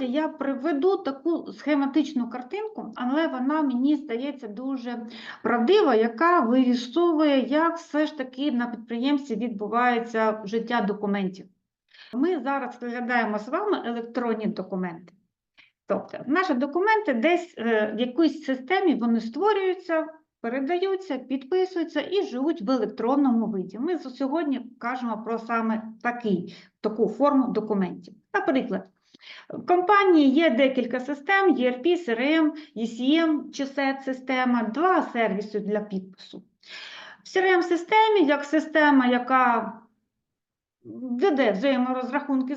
слайді я приведу таку схематичну картинку, але вона мені здається дуже правдива, яка вирісовує, як все ж таки на підприємстві відбувається життя документів. Ми зараз розглядаємо з вами електронні документи. Тобто, наші документи десь е, в якійсь системі вони створюються, передаються, підписуються і живуть в електронному виді. Ми сьогодні кажемо про саме такий, таку форму документів. Наприклад, в компанії є декілька систем: ERP, CRM, ECM чи SET-система, два сервіси для підпису. В CRM-системі, як система, яка веде взаєморозрахунки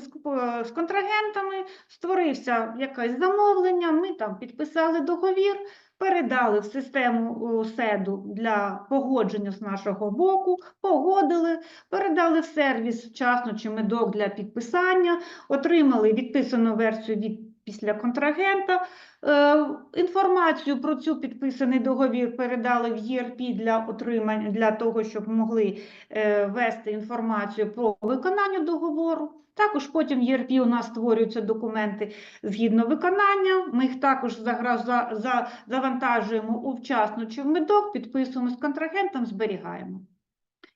з контрагентами, створився якесь замовлення, ми там підписали договір, передали в систему СЕДу для погодження з нашого боку, погодили, передали в сервіс вчасно чи медок для підписання, отримали відписану версію від після контрагента. Е, Інформацію про цю підписаний договір передали в ERP для отримання для того, щоб могли е, ввести інформацію про виконання договору. Також потім в ERP у нас створюються документи згідно виконання. Ми їх також за, за, завантажуємо у вчасно чи в медок, підписуємо з контрагентом, зберігаємо.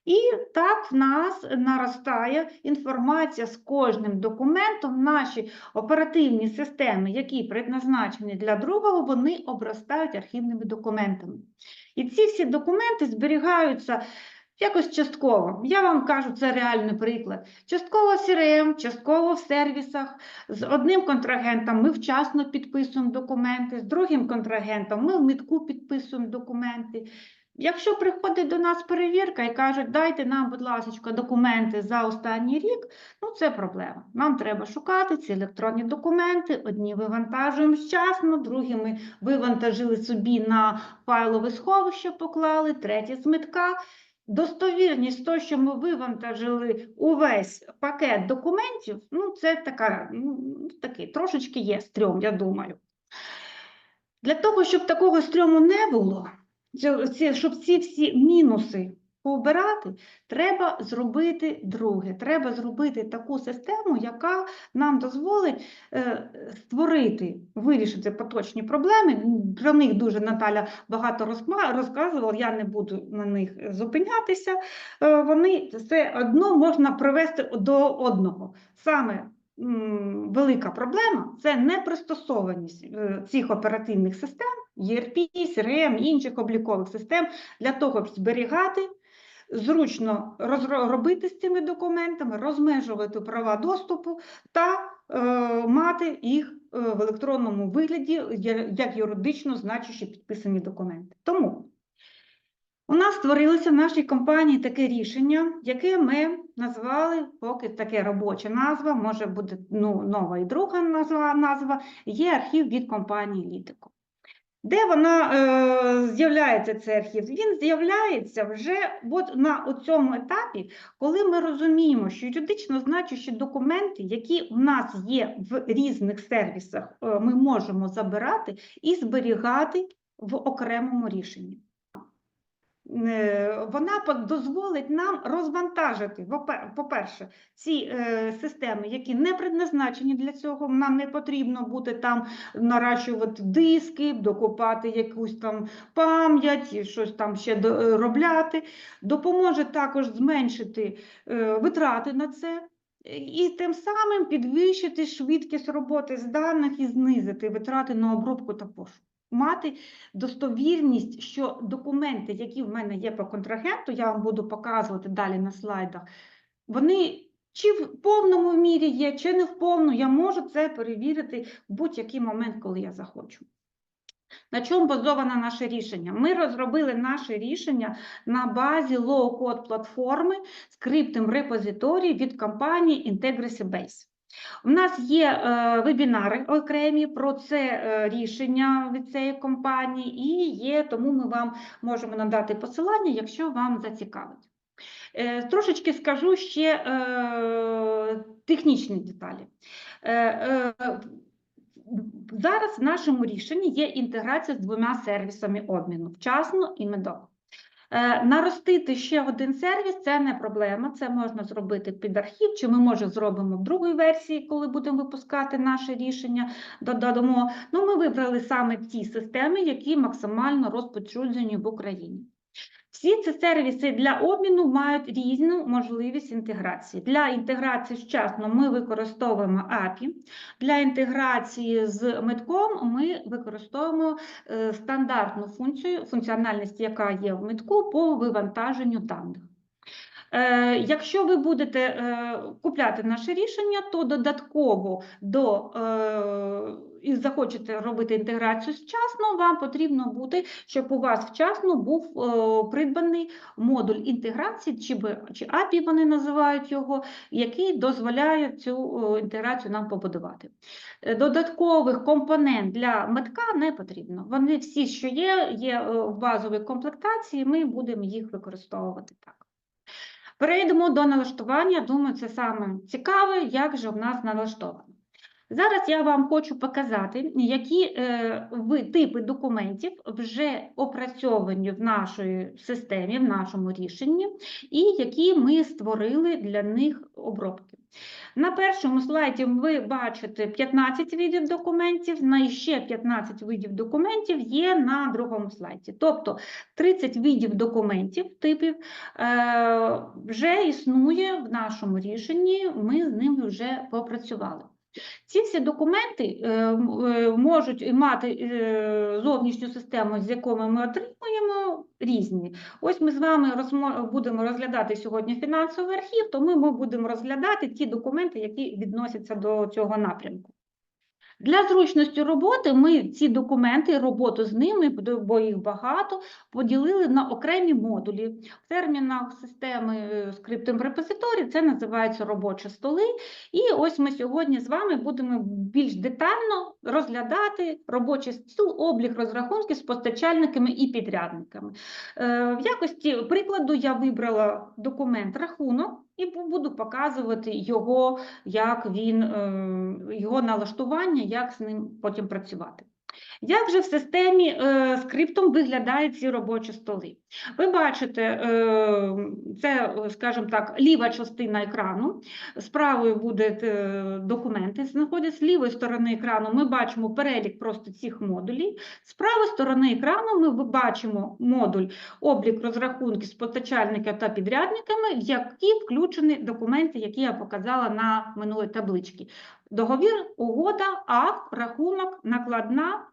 І так в нас наростає інформація з кожним документом. Наші оперативні системи, які предназначені для другого, вони обростають архівними документами. І ці всі документи зберігаються якось частково. Я вам кажу, це реальний приклад. Частково в CRM, частково в сервісах. З одним контрагентом ми вчасно підписуємо документи, з другим контрагентом ми в мітку підписуємо документи. Якщо приходить до нас перевірка і кажуть, дайте нам, будь ласка, документи за останній рік, ну це проблема. Нам треба шукати ці електронні документи. Одні вивантажуємо вчасно, другі ми вивантажили собі на файлове сховище, поклали, треті з. Достовірність того, що ми вивантажили увесь пакет документів, ну це така, ну, такий трошечки є стрьом, я думаю. Для того, щоб такого стрьому не було, щоб ці всі мінуси пообирати, треба зробити друге. Треба зробити таку систему, яка нам дозволить е, створити, вирішити поточні проблеми. Про них дуже Наталя багато розказувала, я не буду на них зупинятися. Е, Вони все одно можна привести до одного. Саме велика проблема це непристосованість е, цих оперативних систем, ERP, CRM, інших облікових систем для того, щоб зберігати, зручно розро- робити з цими документами, розмежувати права доступу та е, мати їх е, в електронному вигляді як юридично значущі підписані документи. Тому у нас створилося в нашій компанії таке рішення, яке ми назвали, поки таке робоча назва, може буде ну, нова і друга назва, назва, є архів від компанії Літико. Де вона е, з'являється цей архів? Він з'являється вже от на цьому етапі, коли ми розуміємо, що юридично значущі документи, які в нас є в різних сервісах, е, ми можемо забирати і зберігати в окремому рішенні. Е, Вона дозволить нам розвантажити, по-перше, ці е, системи, які не предназначені для цього. Нам не потрібно буде там наращувати диски, докупати якусь там пам'ять, і щось там ще доробляти. Допоможе також зменшити е, витрати на це. І тим самим підвищити швидкість роботи з даних і знизити витрати на обробку та пошук. Мати достовірність, що документи, які в мене є по контрагенту, я вам буду показувати далі на слайдах, вони чи в повному мірі є, чи не в повному, я можу це перевірити в будь-який момент, коли я захочу. На чому базоване наше рішення? Ми розробили наше рішення на базі low-code платформи скриптом репозиторії від компанії Integracy Base. У нас є е, вебінари окремі про це е, рішення від цієї компанії, і є, тому ми вам можемо надати посилання, якщо вам зацікавить. Е, трошечки скажу ще технічні деталі. Зараз в нашому рішенні є інтеграція з двома сервісами обміну вчасно і медок. Е, Наростити ще один сервіс це не проблема. Це можна зробити під архів, чи ми може зробимо в другій версії, коли будемо випускати наше рішення. Додамо. Ну, ми вибрали саме ті системи, які максимально розпочуджені в Україні. Всі ці сервіси для обміну мають різну можливість інтеграції. Для інтеграції вчасно ми використовуємо API, для інтеграції з метком ми використовуємо е, стандартну функцію, функціональність, яка є в метку по вивантаженню даних. Е, Якщо ви будете е, купляти наше рішення, то додатково до і захочете робити інтеграцію вчасно, вам потрібно буде, щоб у вас вчасно був е, придбаний модуль інтеграції, чи, чи API вони називають його, який дозволяє цю е, інтеграцію нам побудувати. Е, Додаткових компонент для метка не потрібно. Вони всі, що є, є в базовій комплектації, ми будемо їх використовувати так. Перейдемо до налаштування. Думаю, це саме цікаве, як же в нас налаштовано. Зараз я вам хочу показати, які е, ви, типи документів вже опрацьовані в нашій системі, в нашому рішенні, і які ми створили для них обробки. На першому слайді ви бачите 15 видів документів, на ще 15 видів документів є на другому слайді. Тобто 30 видів документів, типів е, вже існує в нашому рішенні, ми з ними вже попрацювали. Ці всі документи е, е, можуть мати е, зовнішню систему, з якою ми отримуємо, різні. Ось ми з вами будемо розглядати сьогодні фінансовий архів, тому ми будемо розглядати ті документи, які відносяться до цього напрямку. Для зручності роботи ми ці документи, роботу з ними, бо їх багато, поділили на окремі модулі. В термінах системи е, скриптом репозиторій це називається робочі столи. І ось ми сьогодні з вами будемо більш детально розглядати робочий стіл, облік розрахунків з постачальниками і підрядниками. Е, В якості прикладу я вибрала документ рахунок і бу- буду показувати його, як він, е, його налаштування, як з ним потім працювати. Як же в системі е, скриптом виглядають ці робочі столи? Ви бачите, е, це, скажімо так, ліва частина екрану. З правої буде е, документи знаходяться. З лівої сторони екрану ми бачимо перелік просто цих модулів. З правої сторони екрану ми бачимо модуль облік розрахунків з постачальниками та підрядниками, в які включені документи, які я показала на минулій табличці. Договір, угода, акт, рахунок, накладна,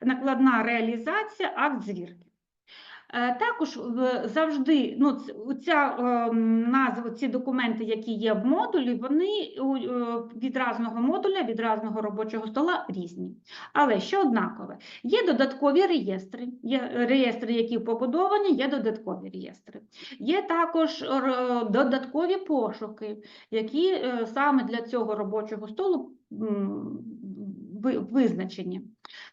накладна реалізація, акт звірки. Е, Також завжди ну, ця назва, ці документи, які є в модулі, вони е, від разного модуля, від разного робочого стола різні. Але що однакове, є додаткові реєстри, є реєстри, які побудовані, є додаткові реєстри. Є також додаткові пошуки, які е, саме для цього робочого столу визначені.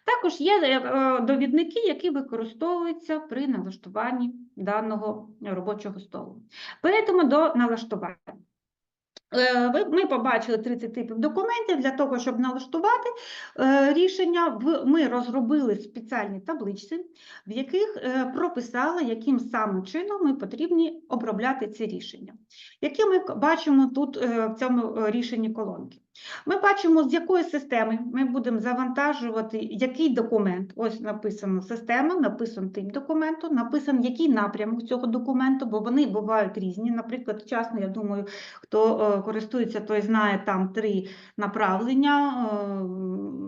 Також є е, довідники, які використовуються при налаштуванні даного робочого столу. Перейдемо до налаштування. Е, Ми побачили 30 типів документів. Для того, щоб налаштувати е, рішення, ми розробили спеціальні табличці, в яких прописали, яким саме чином ми потрібні обробляти ці рішення. Які ми бачимо тут в цьому рішенні колонки. Ми бачимо, з якої системи ми будемо завантажувати який документ. Ось написано система, написано тип документу, написано який напрямок цього документу, бо вони бувають різні. Наприклад, вчасно, я думаю, хто е, користується, той знає там три направлення: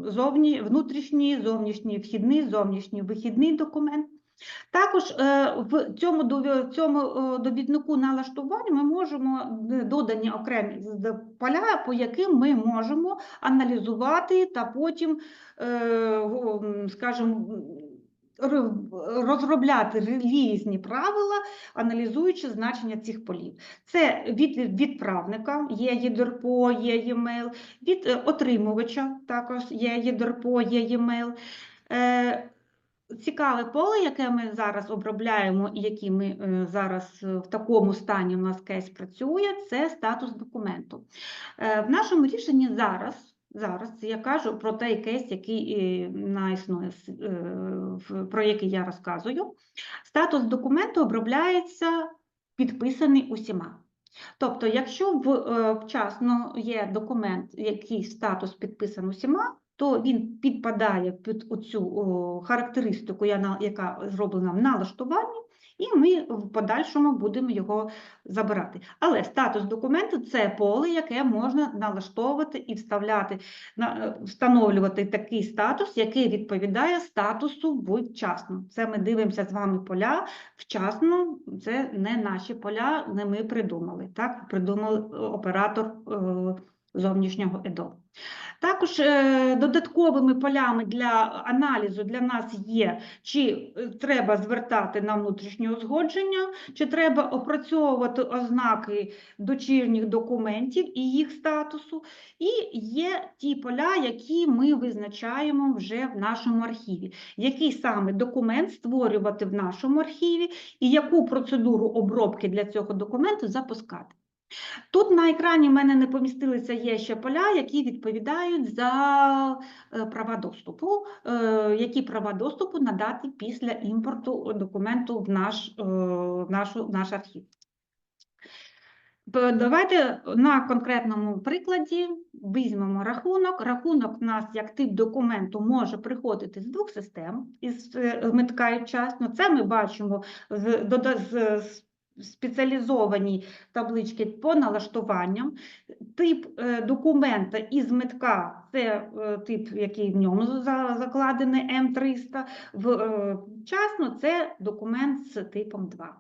е, зовні, внутрішній, зовнішній вхідний, зовнішній вихідний документ. Також е, в цьому, цьому е, довіднику налаштування ми можемо е, додані окремі поля, по яким ми можемо аналізувати та потім, скажімо, розробляти різні правила, аналізуючи значення цих полів. Це від відправника, є ЄДРПО, є e-mail, від отримувача також є ЄДРПО, є e-mail. Цікаве поле, яке ми зараз обробляємо і які ми е, зараз е, в такому стані у нас кейс працює, це статус документу. Е, В нашому рішенні зараз зараз я кажу про той кейс, який на існує, про який я розказую. Статус документу обробляється підписаний усіма. Тобто, якщо вчасно є документ, який статус підписаний усіма, то він підпадає під оцю характеристику, яка зроблена в налаштуванні, і ми в подальшому будемо його забирати. Але статус документу це поле, яке можна налаштовувати і вставляти, на- е, встановлювати такий статус, який відповідає статусу вчасно. Це ми дивимося з вами поля вчасно, це не наші поля, не ми придумали. Так, придумав е, оператор е, зовнішнього ЕДО. Також е, додатковими полями для аналізу для нас є, чи е, треба звертати на внутрішнє узгодження, чи треба опрацьовувати ознаки дочірніх документів і їх статусу. І є ті поля, які ми визначаємо вже в нашому архіві. Який саме документ створювати в нашому архіві і яку процедуру обробки для цього документу запускати. Тут на екрані в мене не помістилися є ще поля, які відповідають за е, права доступу, е, які права доступу надати після імпорту документу в наш, е, в нашу, в наш архів. Давайте на конкретному прикладі візьмемо рахунок. Рахунок у нас як тип документу може приходити з двох систем із митка і вчасно. Це ми бачимо з, з, з спеціалізованій таблички по налаштуванням. Тип е, документа із метка це е, тип, який в ньому закладений М300. В е, вчасно це документ з типом 2.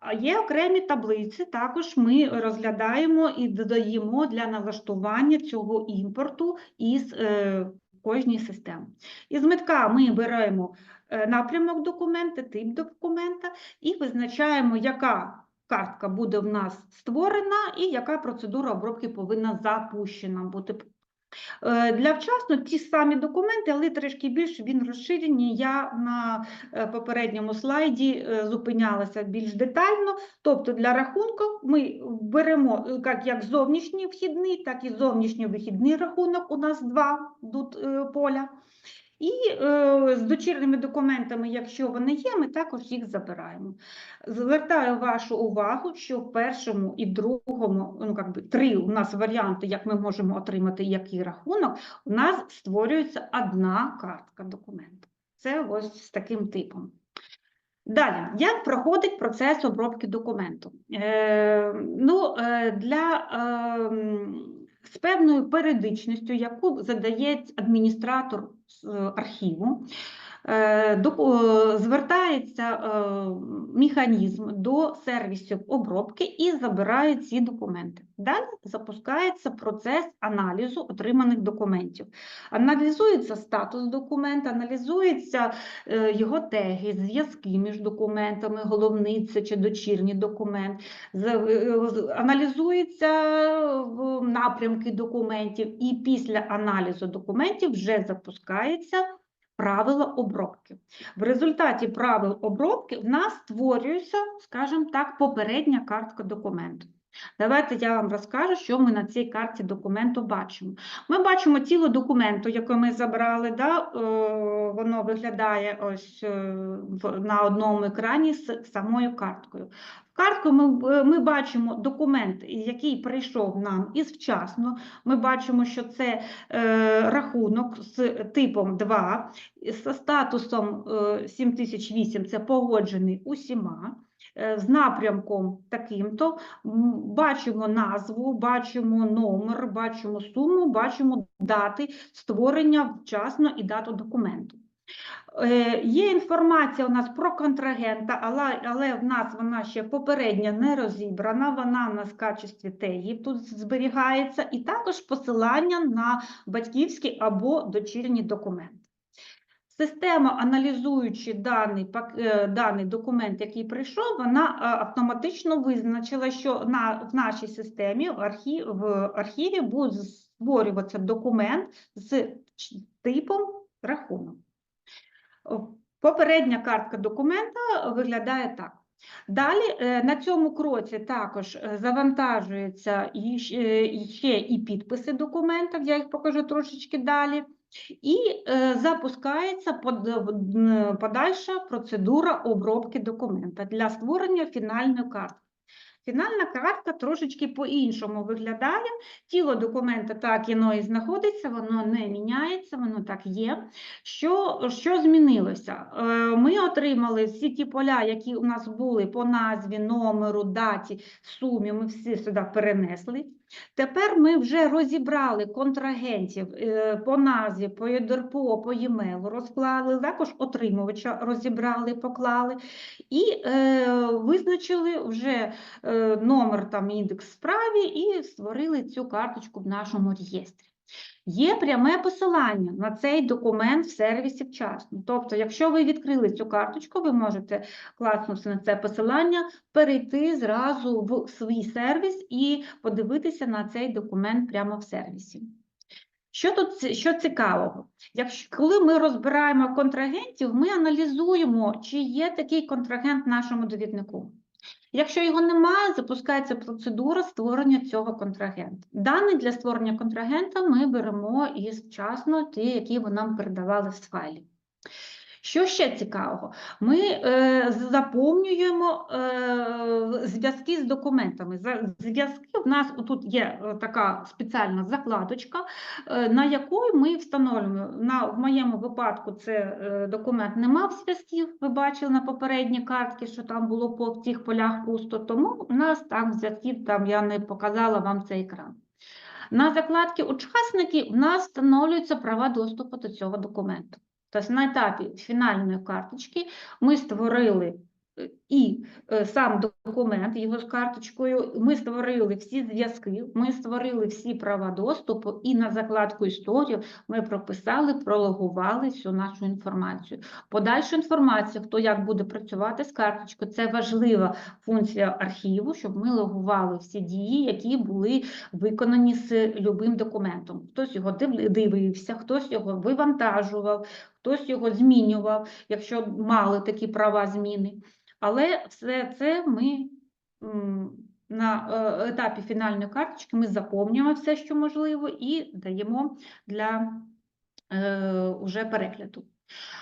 А є окремі таблиці, також ми розглядаємо і додаємо для налаштування цього імпорту із кожній системи. Із метка ми беремо напрямок документа, тип документа і визначаємо, яка картка буде в нас створена і яка процедура обробки повинна запущена бути. Е, Для вчасно ті самі документи, але трішки більше він розширені. Я на е, попередньому слайді е, зупинялася більш детально. Тобто для рахунку ми беремо е, як, як зовнішній вхідний, так і зовнішній вихідний рахунок. У нас два тут е, поля. І е, з дочірніми документами, якщо вони є, ми також їх забираємо. Звертаю вашу увагу, що в першому і другому, ну як би три у нас варіанти, як ми можемо отримати який рахунок, у нас створюється одна картка документу. Це ось з таким типом. Далі, як проходить процес обробки документу? Е, ну, е, для, е, з певною періодичністю, яку задає адміністратор архіву, е, е, звертається е, механізм до сервісів обробки і забирає ці документи. Далі запускається процес аналізу отриманих документів. Аналізується статус документа, аналізується е, його теги, зв'язки між документами, головний це чи дочірній документ, е, аналізуються напрямки документів, і після аналізу документів вже запускається правила обробки. В результаті правил обробки в нас створюється, скажімо так, попередня картка документу. Давайте я вам розкажу, що ми на цій карті документу бачимо. Ми бачимо тіло документу, яке ми забрали, да? е, воно виглядає ось е, на одному екрані з самою карткою. В картку ми, ми бачимо документ, який прийшов нам із вчасно. Ми бачимо, що це е, рахунок з типом 2, з статусом е, 7008 це погоджений усіма. Е, З напрямком таким-то бачимо назву, бачимо номер, бачимо суму, бачимо дати створення вчасно і дату документу. Е, Є інформація у нас про контрагента, але, але в нас вона ще попередньо не розібрана, вона в нас в качестві тегів тут зберігається, і також посилання на батьківський або дочірній документ. Система, аналізуючи даний, е, даний документ, який прийшов, вона е, автоматично визначила, що на, в нашій системі в архів, в архіві буде створюватися документ з типом рахунок. Попередня картка документа виглядає так. Далі е, на цьому кроці також завантажуються ще і підписи документів, я їх покажу трошечки далі. І е, запускається под- подальша процедура обробки документа для створення фінальної картки. Фінальна картка трошечки по-іншому виглядає. Тіло документа так воно і знаходиться, воно не міняється, воно так є. Що, що змінилося? Е, Ми отримали всі ті поля, які у нас були по назві, номеру, даті, сумі, ми всі сюди перенесли. Тепер ми вже розібрали контрагентів е, по назві, по ЄДРПО, по e-mail, розклали, також отримувача розібрали, поклали і е, визначили вже е, номер там індекс справі і створили цю карточку в нашому реєстрі. Є пряме посилання на цей документ в сервісі вчасно. Тобто, якщо ви відкрили цю карточку, ви можете класнувши на це посилання, перейти зразу в свій сервіс і подивитися на цей документ прямо в сервісі. Що тут що цікавого? Якщо коли ми розбираємо контрагентів, ми аналізуємо, чи є такий контрагент нашому довіднику. Якщо його немає, запускається процедура створення цього контрагента. Дані для створення контрагента ми беремо із вчасно ті, які ви нам передавали з файлів. Що ще цікавого? Ми е, заповнюємо е, зв'язки з документами. Зв'язки в нас тут є е, така спеціальна закладочка, е, на яку ми встановлюємо. На, в моєму випадку це е, документ не мав зв'язків, ви бачили на попередній картці, що там було по цих полях пусто, тому у нас там зв'язків, там я не показала вам цей екран. На закладці учасники в нас встановлюються права доступу до цього документу. Тобто на етапі фінальної карточки ми створили е, і е, сам документ його з карточкою, ми створили всі зв'язки, ми створили всі права доступу, і на закладку історію ми прописали, прологували всю нашу інформацію. Подальшу інформацію, хто як буде працювати з карточкою, це важлива функція архіву, щоб ми логували всі дії, які були виконані з любим документом. Хтось його дивився, хтось його вивантажував, хтось його змінював, якщо мали такі права зміни. Але все це ми на е, етапі фінальної карточки ми заповнюємо все, що можливо, і даємо для е, уже перегляду.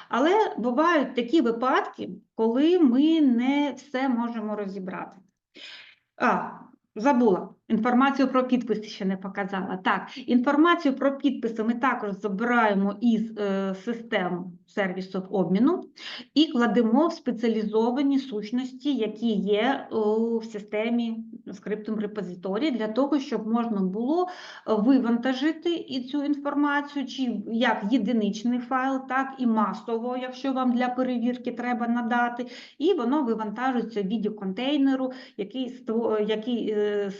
Але бувають такі випадки, коли ми не все можемо розібрати. А, забула. Інформацію про підписи ще не показала. Так, інформацію про підписи ми також забираємо із е, систем сервісу обміну і кладемо в спеціалізовані сущності, які є у в системі скриптум репозиторії, для того, щоб можна було е, вивантажити і цю інформацію, чи як єдиничний файл, так і масово, якщо вам для перевірки треба надати, і воно вивантажується в віді контейнеру, який, який е,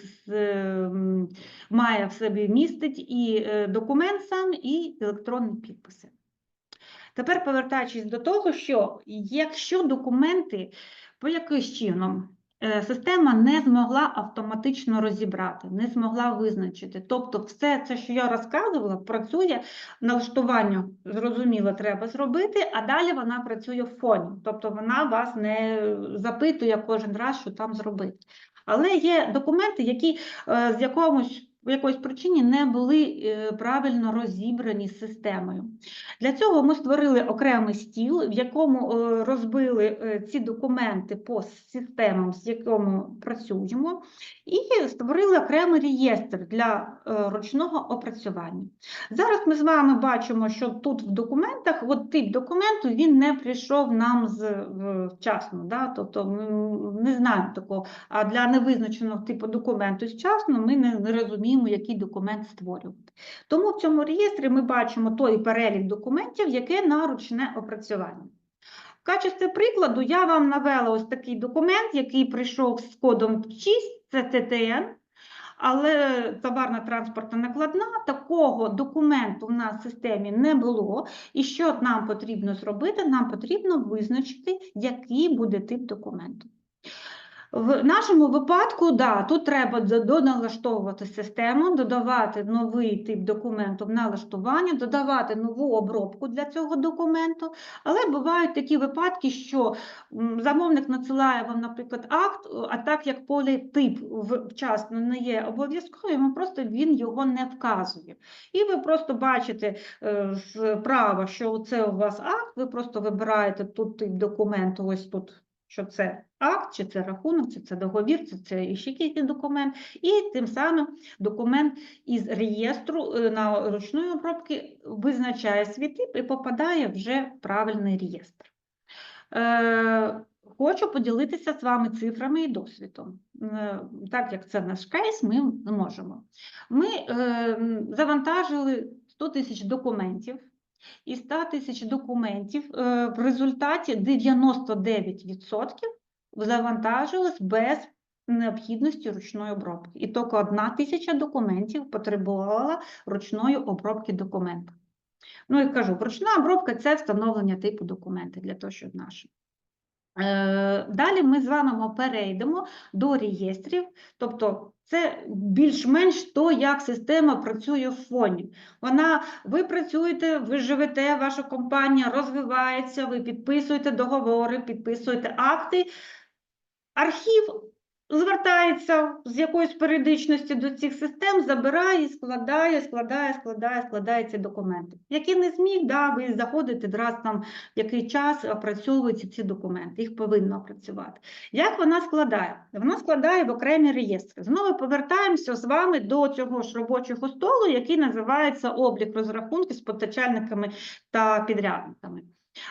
має в собі містить і е, документ сам, і електронні підписи. Тепер повертаючись до того, що якщо документи по якийсь чином е, система не змогла автоматично розібрати, не змогла визначити. Тобто, все це, що я розказувала, працює налаштування, зрозуміло, треба зробити, а далі вона працює в фоні. Тобто вона вас не запитує кожен раз, що там зробити. Але є документи, які е, з якомусь в якоїсь причині не були е, правильно розібрані системою. Для цього ми створили окремий стіл, в якому е, розбили е, ці документи по системам, з якими працюємо, і створили окремий реєстр для ручного опрацювання. Зараз ми з вами бачимо, що тут в документах, от тип документу, він не прийшов нам з вчасно. Да? Тобто ми не знаємо такого. А для невизначеного типу документу вчасно ми не, не розуміємо, який документ створювати. Тому в цьому реєстрі ми бачимо той перелік документів, яке на ручне опрацювання. В качестві прикладу я вам навела ось такий документ, який прийшов з кодом 6, це ТТН, але товарна транспортна накладна, такого документу в нас в системі не було. І що нам потрібно зробити? Нам потрібно визначити, який буде тип документу. В нашому випадку, да, тут треба доналаштовувати систему, додавати новий тип документу в налаштування, додавати нову обробку для цього документу. Але бувають такі випадки, що замовник надсилає вам, наприклад, акт, е, а так як поле тип вчасно не є обов'язковим, просто він його не вказує. І ви просто бачите е, справа, що це у вас акт, ви просто вибираєте тут тип документу, ось тут що це акт, чи це рахунок, чи це договір, чи це ще якийсь документ, і тим самим документ із реєстру е, на ручної обробки визначає свій тип і попадає вже в правильний реєстр. Е, Хочу поділитися з вами цифрами і досвідом. Е, Так як це наш кейс, ми можемо. Ми завантажили 100 тисяч документів, і 100 тисяч документів е, в результаті 99% завантажилось без необхідності ручної обробки. І тільки одна тисяча документів потребувала ручної обробки документа. Ну і кажу, ручна обробка це встановлення типу документа для того, щоб наше. Е, Далі ми з вами перейдемо до реєстрів, тобто це більш-менш то, як система працює в фоні. Вона, ви працюєте, ви живете, ваша компанія розвивається, ви підписуєте договори, підписуєте акти. Архів звертається з якоюсь періодичністю до цих систем, забирає, складає, складає, складає, складає ці документи. Які не зміг, да, ви заходите раз там в який час опрацьовуються ці документи, їх повинно опрацювати. Як вона складає? Вона складає в окремі реєстри. Знову повертаємося з вами до цього ж робочого столу, який називається облік розрахунків з постачальниками та підрядниками.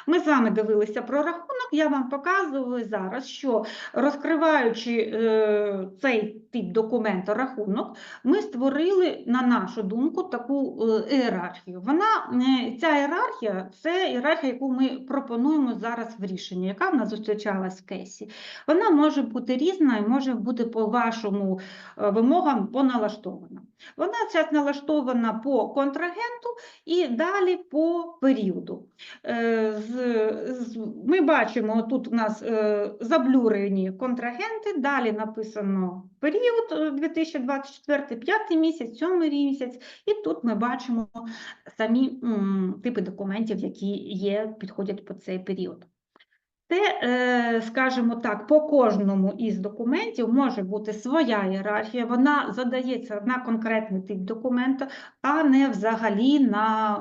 Ми з вами дивилися про рахунок, я вам показую зараз, що розкриваючи е, цей тип документу рахунок, ми створили, на нашу думку, таку е, ієрархію. Вона, е, ця ієрархія це ієрархія, яку ми пропонуємо зараз в рішенні, яка в нас зустрічалась в кейсі. Вона може бути різна і може бути по вашому е, вимогам поналаштована. Вона зараз налаштована по контрагенту і далі по періоду. Е, з- Ми бачимо, тут у нас е, заблюрені контрагенти, далі написано період е, 2024, п'ятий місяць, сьомий місяць, і тут ми бачимо самі типи документів, які є, підходять по цей період. Це, е, скажімо так, по кожному із документів може бути своя ієрархія, вона задається на конкретний тип документа, а не взагалі на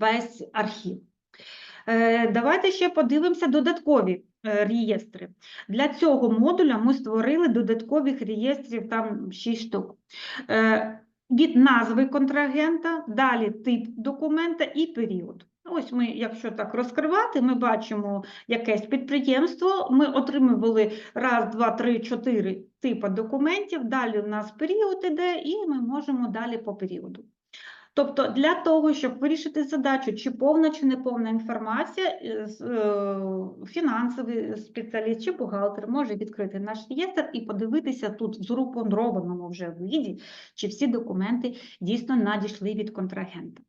весь архів. Е, Давайте ще подивимося додаткові е, реєстри. Для цього модуля ми створили додаткових реєстрів там 6 штук. Е, Від назви контрагента, далі тип документа і період. Ось ми, якщо так розкривати, ми бачимо якесь підприємство, ми отримували раз, два, три, чотири типи документів, далі у нас період іде, і ми можемо далі по періоду. Тобто для того, щоб вирішити задачу, чи повна, чи не повна інформація, е, е, фінансовий спеціаліст чи бухгалтер може відкрити наш реєстр і подивитися тут в згрупованому вже виді, чи всі документи дійсно надійшли від контрагента.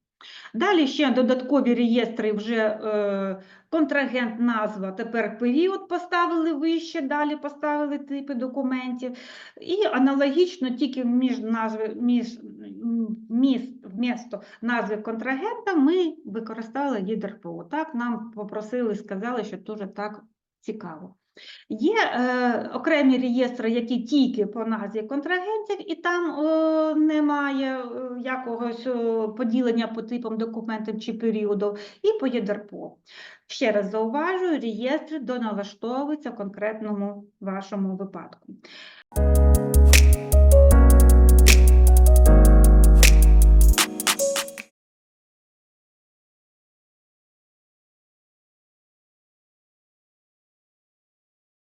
Далі ще додаткові реєстри вже е, контрагент, назва, тепер період поставили вище, далі поставили типи документів. І аналогічно тільки між назви, між, м, міс, вмісто назви контрагента ми використали ЄДРПО. Так, нам попросили, сказали, що дуже так цікаво. Є е, окремі реєстри, які тільки по назві контрагентів, і там е, немає якогось поділення по типам документів чи періоду, і по ЄДРПО. Ще раз зауважую, реєстри доналаштовуються в конкретному вашому випадку.